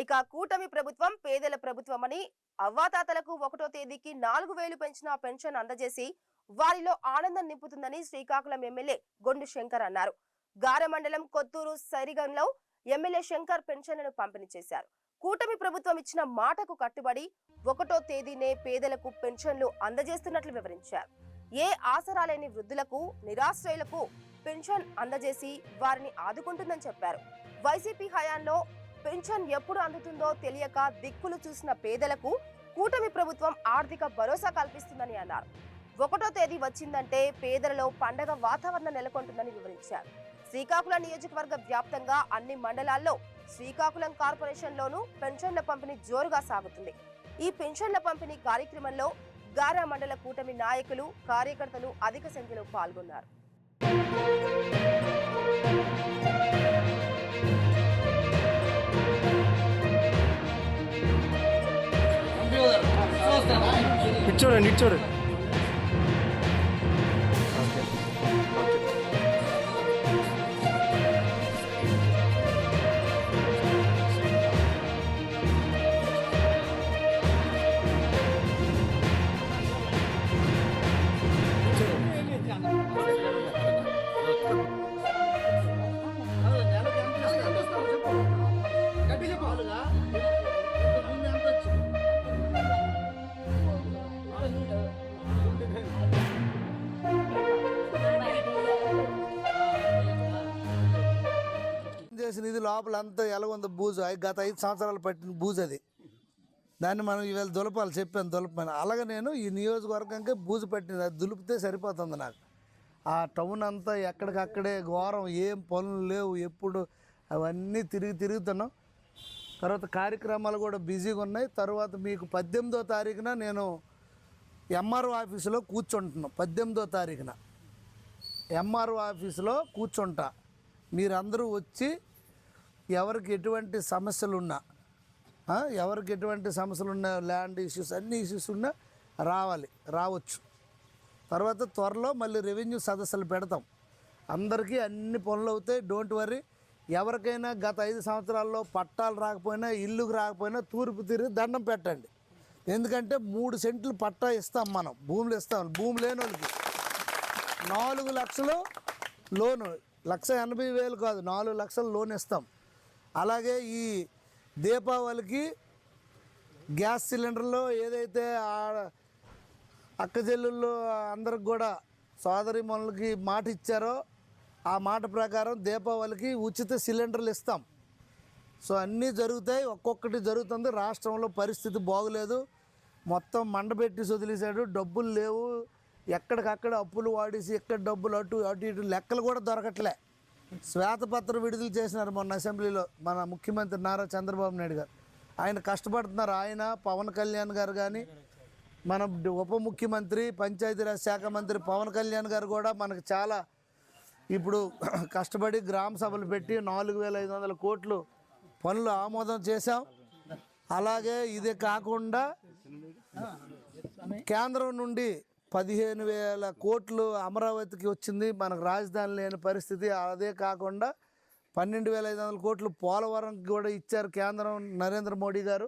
ఇక కూటమి ప్రభుత్వం పేదల ప్రభుత్వమని అవ్వాతాతలకు ఒకటో తేదీకి నాలుగు వేలు పెంచిన పెన్షన్ అందజేసి వారిలో ఆనందం నింపుతుందని శ్రీకాకుళం ఎమ్మెల్యే గొండు శంకర్ అన్నారు. గారమండలం కొత్తూరు సరిగంలో ఎమ్మెల్యే శంకర్ పెన్షన్లను పంపిణీ చేశారు. కూటమి ప్రభుత్వం ఇచ్చిన మాటకు కట్టుబడి ఒకటో తేదీనే పేదలకు పెన్షన్లు అందజేస్తున్నట్లు వివరించారు. ఏ ఆసరాలేని వృద్ధులకు నిరాశ్రయులకు పెన్షన్ అందజేసి వారిని ఆదుకుంటుందని చెప్పారు. వైసీపీ హయాంలో పెన్షన్ ఎప్పుడు అందుతుందో తెలియక దిక్కులు చూసిన పేదలకు కూటమి ప్రభుత్వం ఆర్థిక భరోసా కల్పిస్తుందని అన్నారు. ఒకటో తేదీ వచ్చిందంటే పేదలలో పండగ వాతావరణం నెలకొంటుందని వివరించారు. శ్రీకాకుళం నియోజకవర్గ వ్యాప్తంగా అన్ని మండలాల్లో శ్రీకాకుళం కార్పొరేషన్ లోను పెన్షన్ల పంపిణీ జోరుగా సాగుతుంది. ఈ పెన్షన్ల పంపిణీ కార్యక్రమంలో గారా మండల కూటమి నాయకులు కార్యకర్తలు అధిక సంఖ్యలో పాల్గొన్నారు. ఇటు చూడండి ఇటు చూడండి చేసిన ఇది లోపల అంతా ఎలా ఉందో బూజు గత ఐదు సంవత్సరాలు పట్టిన బూజు అది. దాన్ని మనం ఇవాళ దులపాలి చెప్పాను దులపమని. అలాగే నేను ఈ నియోజకవర్గంకి బూజు పట్టింది అది దులిపితే సరిపోతుంది నాకు. ఆ టౌన్ అంతా ఎక్కడికక్కడే ఘోరం. ఏం పనులు లేవు ఎప్పుడు అవన్నీ తిరిగి తిరుగుతున్నాం. తర్వాత కార్యక్రమాలు కూడా బిజీగా ఉన్నాయి. తర్వాత మీకు పద్దెనిమిదో తారీఖున నేను ఎంఆర్ఓ ఆఫీసులో కూర్చుంటున్నాను పద్దెనిమిదో తారీఖున. ఎంఆర్ఓ ఆఫీసులో కూర్చుంటా. మీరందరూ వచ్చి ఎవరికి ఎటువంటి సమస్యలు ఉన్నా ఎవరికి ఎటువంటి సమస్యలు ఉన్నా ల్యాండ్ ఇష్యూస్ అన్ని ఇష్యూస్ ఉన్నా రావాలి రావచ్చు. తర్వాత త్వరలో మళ్ళీ రెవెన్యూ సదస్సులు పెడతాం. అందరికీ అన్ని పనులు అవుతాయి డోంట్ వరీ. ఎవరికైనా గత ఐదు సంవత్సరాల్లో పట్టాలు రాకపోయినా ఇల్లుకు రాకపోయినా తూర్పు తిరిగి దండం పెట్టండి. ఎందుకంటే మూడు సెంట్లు పట్టా ఇస్తాం మనం భూములు ఇస్తాం భూమి లేని వాళ్ళకి. నాలుగు లక్షలు లోను లక్ష ఎనభై వేలు కాదు నాలుగు లక్షలు లోన్ ఇస్తాం. అలాగే ఈ దీపావళికి గ్యాస్ సిలిండర్లో ఏదైతే ఆ- అక్క చెల్లెళ్ళు అందరికి కూడా సోదరి మనులకి మాట ఇచ్చారో ఆ మాట ప్రకారం దీపావళికి ఉచిత సిలిండర్లు ఇస్తాం. సో అన్నీ జరుగుతాయి. ఒక్కొక్కటి జరుగుతుంది. రాష్ట్రంలో పరిస్థితి బాగులేదు. మొత్తం మండబెట్టి వదిలేశాడు డబ్బులు లేవు. ఎక్కడికక్కడ అప్పులు వాడేసి ఎక్కడ డబ్బులు అటు అటు ఇటు లెక్కలు కూడా దొరకట్లే. శ్వేతపత్రం విడుదల చేసినారు మొన్న అసెంబ్లీలో మన ముఖ్యమంత్రి నారా చంద్రబాబు నాయుడు గారు. ఆయన కష్టపడుతున్నారు. ఆయన పవన్ కళ్యాణ్ గారు కానీ మన ఉప ముఖ్యమంత్రి పంచాయతీరాజ్ శాఖ మంత్రి పవన్ కళ్యాణ్ గారు కూడా మనకు చాలా ఇప్పుడు కష్టపడి గ్రామ సభలు పెట్టి నాలుగు వేల ఐదు వందల కోట్లు పనులు ఆమోదం చేశాం. అలాగే ఇది కాకుండా కేంద్రం నుండి పదిహేను వేల కోట్లు అమరావతికి వచ్చింది. మనకు రాజధాని లేని పరిస్థితి. అదే కాకుండా పన్నెండు వేల ఐదు వందల కోట్లు పోలవరంకి కూడా ఇచ్చారు కేంద్రం నరేంద్ర మోడీ గారు.